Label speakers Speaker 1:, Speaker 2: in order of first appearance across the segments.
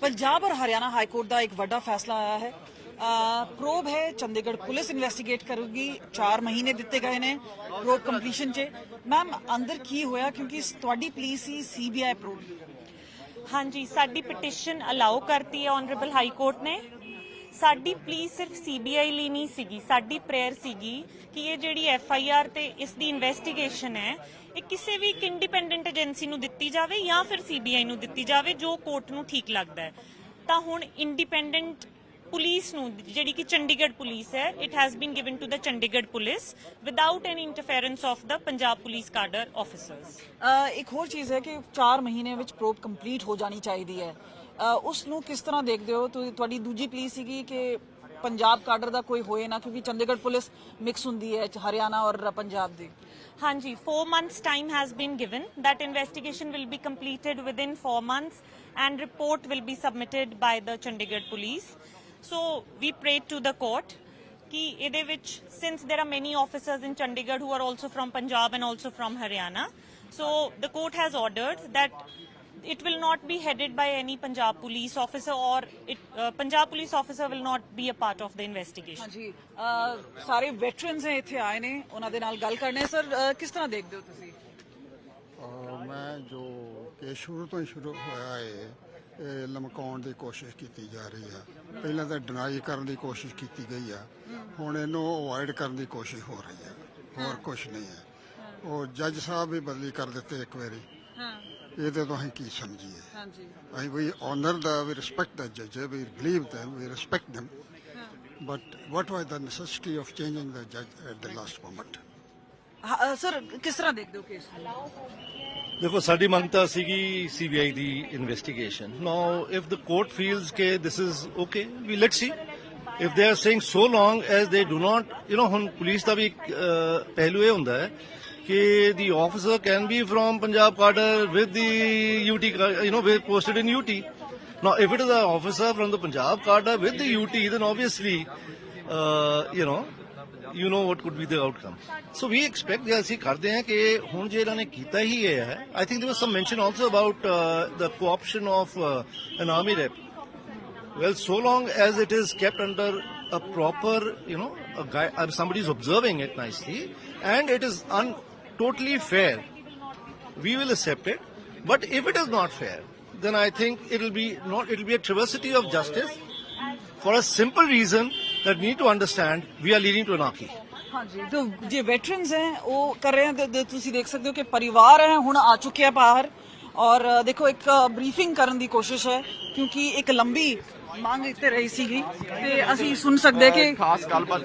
Speaker 1: ਪੰਜਾਬ ਔਰ Haryana high court ਦਾ ਇੱਕ ਵੱਡਾ ਫੈਸਲਾ ਆਇਆ ਹੈ। ਪ੍ਰੋਬ ਹੈ, ਚੰਡੀਗੜ੍ਹ ਪੁਲਿਸ ਇਨਵੈਸਟੀਗੇਟ ਕਰੂਗੀ। 4 ਮਹੀਨੇ ਦਿੱਤੇ ਗਏ ਨੇ ਪ੍ਰੋਬ ਕੰਪਲੀਸ਼ਨ 'ਚ। ਮੈਮ, ਅੰਦਰ ਕੀ ਹੋਇਆ? ਕਿਉਂਕਿ ਤੁਹਾਡੀ ਪਲੀਸ ਸੀ ਸੀਬੀਆਈ ਪ੍ਰੋਬ
Speaker 2: ਹਾਂਜੀ, ਸਾਡੀ ਪਟੀਸ਼ਨ ਅਲਾਉ ਕਰਤੀ ਹੈ ਆਨਰੇਬਲ ਹਾਈ ਕੋਰਟ ਨੇ। ਸਾਡੀ ਪਲੀਜ਼ ਸਿਰਫ ਸੀਬੀਆਈ ਲਈ ਨਹੀਂ ਸੀਗੀ, ਸਾਡੀ ਪ੍ਰੇਅਰ ਸੀਗੀ ਕਿ ਇਹ ਜਿਹੜੀ ਐਫ ਆਈ ਆਰ ਤੇ ਇਸ ਦੀ ਇਨਵੈਸਟੀਗੇਸ਼ਨ ਹੈ, ਇਹ ਕਿਸੇ ਵੀ ਇੱਕ ਇੰਡੀਪੈਂਡੈਂਟ ਏਜੰਸੀ ਨੂੰ ਦਿੱਤੀ ਜਾਵੇ ਜਾਂ ਫਿਰ ਸੀਬੀਆਈ ਨੂੰ ਦਿੱਤੀ ਜਾਵੇ, ਜੋ ਕੋਰਟ ਨੂੰ ਠੀਕ ਲੱਗਦਾ ਹੈ। ਤਾਂ ਹੁਣ ਇੰਡੀਪੈਂਡੈਂਟ ਪੁਲਿਸ ਨੂੰ, ਜਿਹੜੀ ਕਿ ਚੰਡੀਗੜ੍ਹ ਪੁਲਿਸ ਹੈ it has been given to the Chandigarh police without any interference of the Punjab police cadre officers
Speaker 1: ਇੱਕ ਹੋਰ ਚੀਜ਼ ਹੈ ਕਿ 4 ਮਹੀਨੇ ਵਿੱਚ ਪ੍ਰੋਬ ਕੰਪਲੀਟ ਹੋ ਜਾਣੀ ਚਾਹੀਦੀ ਹੈ। ਉਸ ਨੂੰ ਕਿਸ ਤਰ੍ਹਾਂ ਦੇਖਦੇ ਹੋ ਤੁਹਾਡੀ ਦੂਜੀ ਪਲੀ ਸੀਗੀ ਕਿ ਪੰਜਾਬ ਕਾਡਰ ਦਾ ਕੋਈ ਹੋਏ ਨਾ ਕਿਉਂਕਿ ਚੰਡੀਗੜ੍ਹ ਪੁਲਿਸ ਮਿਕਸ ਹੁੰਦੀ ਹੈ ਹਰਿਆਣਾ ਔਰ ਪੰਜਾਬ ਦੀ
Speaker 2: ਹਾਂਜੀ 4 months time has been given that investigation will be completed within 4 months and report will be submitted by the Chandigarh police so we pray to the court ਕਿ ਇਹਦੇ ਵਿੱਚ since there are many officers in Chandigarh who are also from punjab and also from haryana so the court has ordered that it will not be headed by any Punjab police officer or it, uh, Punjab police officer will not be a part of the investigation.
Speaker 1: ਹਾਂਜੀ ਸਾਰੇ veterans ਹੈ ਇੱਥੇ ਆਏ ਨੇ ਉਹਨਾਂ ਦੇ ਨਾਲ ਗੱਲ ਕਰਨੇ ਸਰ ਕਿਸ ਤਰ੍ਹਾਂ ਦੇਖਦੇ ਹੋ ਤੁਸੀਂ?
Speaker 3: ਮੈਂ ਜੋ ਕਿ ਸ਼ੁਰੂ ਤੋਂ ਹੀ ਸ਼ੁਰੂ ਹੋਇਆ ਹੈ ਇਹ ਲਮਕਾਉਣ ਦੀ ਕੋਸ਼ਿਸ਼ ਕੀਤੀ ਜਾ ਰਹੀ ਹੈ ਪਹਿਲਾਂ ਤਾਂ ਡਿਨਾਈ ਕਰਨ ਦੀ ਕੋਸ਼ਿਸ਼ ਕੀਤੀ ਗਈ ਆ। ਹੁਣ ਇਹਨੂੰ ਅਵੋਇਡ ਕਰਨ ਦੀ ਕੋਸ਼ਿਸ਼ ਹੋ ਰਹੀ ਹੈ ਹੋਰ ਕੁਝ ਨਹੀਂ ਹੈ। ਉਹ ਜੱਜ ਸਾਹਿਬ ਵੀ ਬਦਲੀ ਕਰ ਦਿੱਤੇ ਇੱਕ ਵਾਰੀ।
Speaker 1: ਹਾਂ।
Speaker 3: ਇਹਦੇ ਤੋਂ ਅਸੀਂ ਕੀ ਸਮਝੀਏ?
Speaker 1: ਹਾਂਜੀ।
Speaker 3: ਅਸੀਂ ਵੀ honour the we respect the ਜੱਜ we believe them we respect them but what was the necessity of changing the judge at the last moment?
Speaker 1: Sir ਕਿਸ ਤਰ੍ਹਾਂ ਦੇਖਦੇ ਹੋ ਕੇਸ ਨੂੰ?
Speaker 4: ਦੇਖੋ ਸਾਡੀ ਮੰਗਤਾ ਸੀਗੀ CBI the investigation now if the court feels ਕਿ this is okay we let's see if they are saying so long as they do not you know ਹੁਣ ਪੁਲਿਸ ਦਾ ਵੀ ਇੱਕ ਪਹਿਲੂ ਇਹ ਹੁੰਦਾ ਹੈ Okay, the officer can be from Punjab cadre with the UT, you know, posted in UT. Now, if it is an officer from the Punjab cadre with the UT, then obviously, uh, you know, you know what could be the outcome. So we expect we ऐसी करते हैं कि हुन think there was some mention also about uh, the co-option of uh, an army rep. Well, so long as it is kept under a proper, you know, a guy, somebody's observing it nicely, and it is un totally fair, we will accept it. But if it is not fair, then I think it will be not. It will be a travesty of justice, for a simple reason that we need to understand we are leading to anarchy.
Speaker 1: ਹਾਂਜੀ ਜੋ ਜੇ veterans ਹੈ ਉਹ ਕਰ ਰਹੇ ਹਨ ਤੁਸੀਂ ਦੇਖ ਸਕਦੇ ਹੋ ਕਿ ਪਰਿਵਾਰ ਹੈ ਹੁਣ ਆ ਚੁੱਕੇ ਆ ਬਾਹਰ ਔਰ ਦੇਖੋ ਇੱਕ ਬਰੀਫਿੰਗ ਕਰਨ ਦੀ ਕੋਸ਼ਿਸ਼ ਹੈ ਕਿਉਂਕਿ ਇੱਕ ਲੰਬੀ ਮੰਗ ਇੱਥੇ ਰਹੀ ਸੀਗੀ ਤੇ ਅਸੀਂ ਸੁਣ ਸਕਦੇ ਕਿ
Speaker 5: ਖਾਸ ਗੱਲਬਾਤ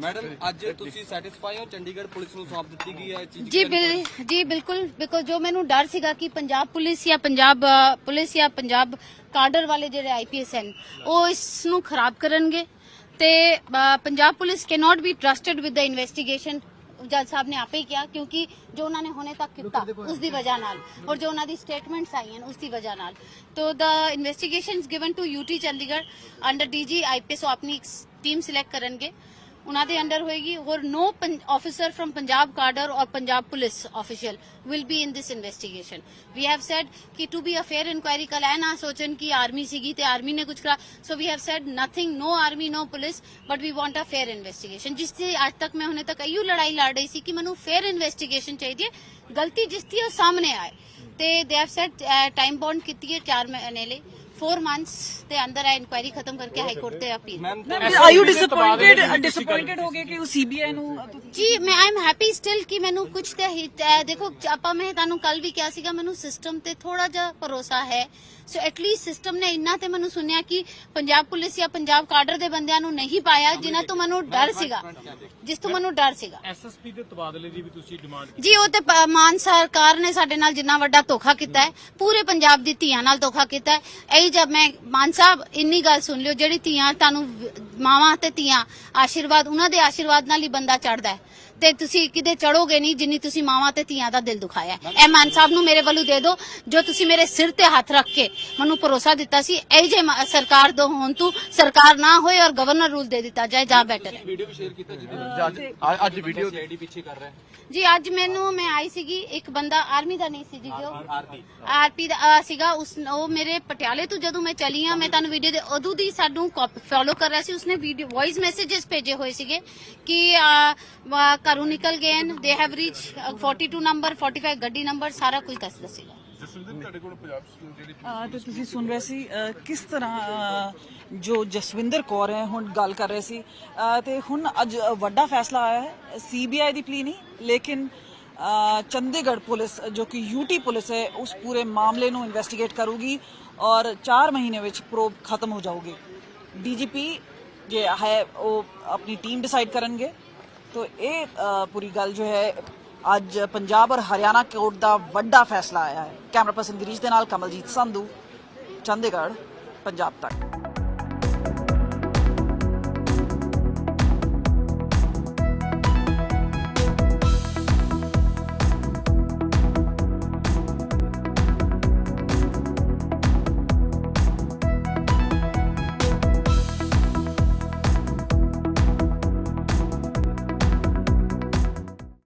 Speaker 5: ਮੈਡਮ ਅੱਜ ਤੁਸੀਂ ਸੈਟੀਸਫਾਈ ਹੋ? ਚੰਡੀਗੜ੍ਹ ਪੁਲਿਸ ਨੂੰ ਸੌਂਪ ਦਿੱਤੀ ਗਈ ਹੈ ਇਹ ਚੀਜ਼
Speaker 6: ਜੀ ਬਿਲ ਜੀ ਬਿਲਕੁਲ ਬਿਕੋਜ਼ ਜੋ ਮੈਨੂੰ ਡਰ ਸੀਗਾ ਕਿ ਪੰਜਾਬ ਪੁਲਿਸ ਜਾਂ ਪੰਜਾਬ ਅ, ਪੁਲਿਸ ਜਾਂ ਪੰਜਾਬ ਕਾਡਰ ਵਾਲੇ ਜਿਹੜੇ ਆਈਪੀਐਸ ਹਨ ਉਹ ਇਸ ਨੂੰ ਖਰਾਬ ਕਰਨਗੇ ਤੇ ਅ, Punjab police cannot be trusted with the investigation ਜੱਜ ਸਾਹਿਬ ਨੇ ਆਪੇ ਹੀ ਕਿਹਾ ਕਿਉਂਕਿ ਜੋ ਉਹਨਾਂ ਨੇ ਹੁਣੇ ਤੱਕ ਕੀਤਾ ਉਸ ਦੀ ਵਜ੍ਹਾ ਨਾਲ। ਔਰ ਜੋ ਉਹਨਾਂ ਦੀ ਸਟੇਟਮੈਂਟਸ ਆਈਆਂ ਉਸ ਦੀ ਵਜ੍ਹਾ ਨਾਲ। ਤੋ the investigations given to UT Chandigarh under DG IPS ਉਹ ਆਪਣੀ ਟੀਮ ਸਿਲੈਕਟ ਕਰਨਗੇ। ਉਹਨਾਂ ਦੇ ਅੰਡਰ ਹੋਏਗੀ। ਔਰ no officer from Punjab cadre or Punjab police official will be in this investigation we have said ਕਿ to be a fair inquiry ਕੱਲ ਐ ਨਾ ਸੋਚਣ ਕਿ ਆਰਮੀ ਸੀਗੀ ਤੇ ਆਰਮੀ ਨੇ ਕੁਝ ਕਰਾ so we have said nothing no army no police but we want a fair investigation ਜਿਸ ਤੇ ਅੱਜ ਤੱਕ ਮੈਂ ਹੁਣੇ ਤੱਕ ਇਹੋ ਲੜਾਈ ਲੜ ਰਹੀ ਸੀ ਕਿ ਮੈਨੂੰ ਫੇਅਰ ਇਨਵੈਸਟੀਗੇਸ਼ਨ ਚਾਹੀਦੀ ਹੈ ਗਲਤੀ ਜਿਸ ਦੀ ਉਹ ਸਾਹਮਣੇ ਆਏ ਤੇ they have sad time bond ਕੀਤੀ ਹੈ 4 ਮਹੀਨੇ ਲਈ 4 ਮੰਥਸ ਦੇ ਅੰਦਰ ਇਹ ਇਨਕੁਆਇਰੀ ਖਤਮ ਕਰਕੇ ਹਾਈ ਕੋਰਟ ਤੇ appeal
Speaker 1: are you disappointed disappointed ਹੋ ਗਏ ਕਿ ਉਹ ਸੀਬੀਆਈ ਨੂੰ
Speaker 6: ਜੀ ਮੈਂ ਆਮ ਹੈਪੀ ਸਟਿਲ ਕਿ ਮੈਨੂੰ ਕੁਝ ਤੇ ਹੀ- ਅਹ ਦੇਖੋ ਆਪਾਂ ਮੈਂ ਤੁਹਾਨੂੰ ਕੱਲ ਵੀ ਕਿਹਾ ਸੀਗਾ ਮੈਨੂੰ ਸਿਸਟਮ ਤੇ ਥੋੜਾ ਜਿਹਾ ਭਰੋਸਾ ਹੈ। ਸੋ ਐਟਲੀਸਟ ਸਿਸਟਮ ਨੇ ਇੰਨਾ ਤੇ ਮੈਨੂੰ ਸੁਣਿਆ ਕਿ ਪੰਜਾਬ ਪੁਲਿਸ ਜਾਂ ਪੰਜਾਬ ਕਾਡਰ ਦੇ ਬੰਦਿਆਂ ਨੂੰ ਨਹੀਂ ਪਾਇਆ ਜਿਨ੍ਹਾਂ ਤੋਂ ਮੈਨੂੰ ਡਰ ਸੀਗਾ। ਜਿਸ ਤੋਂ ਮੈਨੂੰ ਡਰ ਸੀਗਾ।
Speaker 7: ਐਸਐਸਪੀ ਦੇ ਤਬਾਦਲੇ ਦੀ ਵੀ ਤੁਸੀਂ ਡਿਮਾਂਡ
Speaker 6: ਜੀ ਉਹ ਤੇ ਮਾਨ ਸਰਕਾਰ ਨੇ ਸਾਡੇ ਨਾਲ ਜਿੰਨਾ ਵੱਡਾ ਧੋਖਾ ਕੀਤਾ ਹੈ। ਪੂਰੇ ਪੰਜਾਬ ਦੀ ਧੀਆਂ ਨਾਲ ਧੋਖਾ ਕੀਤਾ ਹੈ। ਇਹੀ ਜਦ ਮੈਂ ਮਾਨ ਸਾਹਿਬ ਇੰਨੀ ਗੱਲ ਸੁਣ ਲਿਓ ਜਿਹੜੀ ਧੀਆਂ ਤੁਹਾਨੂੰ ਮਾਵਾਂ ਤੇ ਧੀਆਂ ਆਸ਼ੀਰਵਾਦ ਉਹਨਾਂ ਦੇ ਆਸ਼ੀਰਵਾਦ ਨਾਲ ਹੀ ਬੰਦਾ ਚੜਦਾ ਹੈ। ਤੇ ਤੁਸੀਂ ਕਿਤੇ ਚੜੋਗੇ ਨਹੀਂ ਜਿੰਨੀ ਤੁਸੀਂ ਮਾਵਾਂ ਤੇ ਧੀਆਂ ਦਾ ਦਿਲ ਦੁਖਾਇਆ ਹੈ। ਇਹ ਮਾਨ ਸਾਹਿਬ ਨੂੰ ਮੇਰੇ ਵੱਲੋਂ ਦੇ ਦਿਓ ਜੋ ਤੁਸੀਂ ਮੇਰੇ ਸਿਰ ਤੇ ਹੱਥ ਰੱਖ ਕੇ ਮੈਨੂੰ ਭਰੋਸਾ ਦਿੱਤਾ ਸੀ ਇਹ ਜੇ ਸਰਕਾਰ ਤੋਂ ਹੋਣ ਤੂੰ ਸਰਕਾਰ ਨਾ ਹੋਏ ਔਰ ਗਵਰਨਰ ਰੂਲ ਦੇ ਦਿੱਤਾ ਜਾਏ ਜਾਂ ਬੈਟਰ ਹੈ।
Speaker 5: ਵੀਡੀਓ ਵੀ ਸ਼ੇਅਰ ਕੀਤਾ ਜਿਹਦੇ ਅੱਜ ਅੱਜ ਵੀਡੀਓ ਸੀਆਈਡੀ ਪਿੱਛੇ ਕਰ ਰਿਹਾ ਹੈ।
Speaker 6: ਜੀ ਅੱਜ ਮੈਨੂੰ ਮੈਂ ਆਈ ਸੀਗੀ ਇੱਕ ਬੰਦਾ ਆਰਮੀ ਦਾ ਨਹੀਂ ਸੀ ਜੀ ਜੋ ਆਰਪੀ ਦਾ। ਸੀਗਾ ਉਸ ਉਹ ਮੇਰੇ ਪਟਿਆਲੇ ਤੋਂ ਜਦੋਂ ਮੈਂ ਚਲੀ ਆ ਮੈਂ ਤੁਹਾਨੂੰ ਵੀਡੀਓ ਦੇ ਉਦੋਂ ਦੀ ਸਾਨੂੰ ਫੋਲੋ ਕਰ ਰਿਹਾ ਸੀ ਉਸਨੇ ਵੀਡੀਓ ਵੌਇਸ ਮੈਸੇजेस ਭੇਜੇ ਹੋਏ ਸੀਗੇ ਕਿ ਘਰੋਂ ਨਿਕਲ ਗਏ ਨੇ ਦੇ ਹੈਵ ਰੀਚ 42 ਨੰਬਰ 45 ਗੱਡੀ ਨੰਬਰ ਸਾਰਾ ਕੁਝ ਦੱਸ ਦੱਸੇਗਾ।
Speaker 1: ਤੇ ਤੁਸੀਂ ਸੁਣ ਰਹੇ ਸੀ। ਕਿਸ ਤਰ੍ਹਾਂ ਜੋ ਜਸਵਿੰਦਰ ਕੌਰ ਹੈ ਹੁਣ ਗੱਲ ਕਰ ਰਹੇ ਸੀ। ਤੇ ਹੁਣ ਅੱਜ ਵੱਡਾ ਫੈਸਲਾ ਆਇਆ ਹੈ ਸੀਬੀਆਈ ਦੀ ਪਲੀ ਨਹੀਂ ਲੇਕਿਨ ਚੰਡੀਗੜ੍ਹ ਪੁਲਿਸ ਜੋ ਕਿ ਯੂਟੀ ਪੁਲਿਸ ਹੈ ਉਸ ਪੂਰੇ ਮਾਮਲੇ ਨੂੰ ਇਨਵੈਸਟੀਗੇਟ ਕਰੂਗੀ ਔਰ 4 ਮਹੀਨੇ ਵਿੱਚ ਪ੍ਰੋਬ ਖਤਮ ਹੋ ਜਾਊਗੀ। ਡੀਜੀਪੀ ਜੇ ਹੈ, ਉਹ ਆਪਣੀ ਟੀਮ ਡਿਸਾਈਡ ਕਰਨਗੇ। ਤੋ ਇਹ ਪੂਰੀ ਗੱਲ ਜੋ ਹੈ, ਅੱਜ ਪੰਜਾਬ ਔਰ ਹਰਿਆਣਾ ਕੋਰਟ ਦਾ ਵੱਡਾ ਫੈਸਲਾ ਆਇਆ ਹੈ। ਕੈਮਰਾ ਪਰਸਨ ਗਿਰੀਸ਼ ਦੇ ਨਾਲ ਕਮਲਜੀਤ ਸੰਧੂ, ਚੰਡੀਗੜ੍ਹ, ਪੰਜਾਬ ਤੱਕ।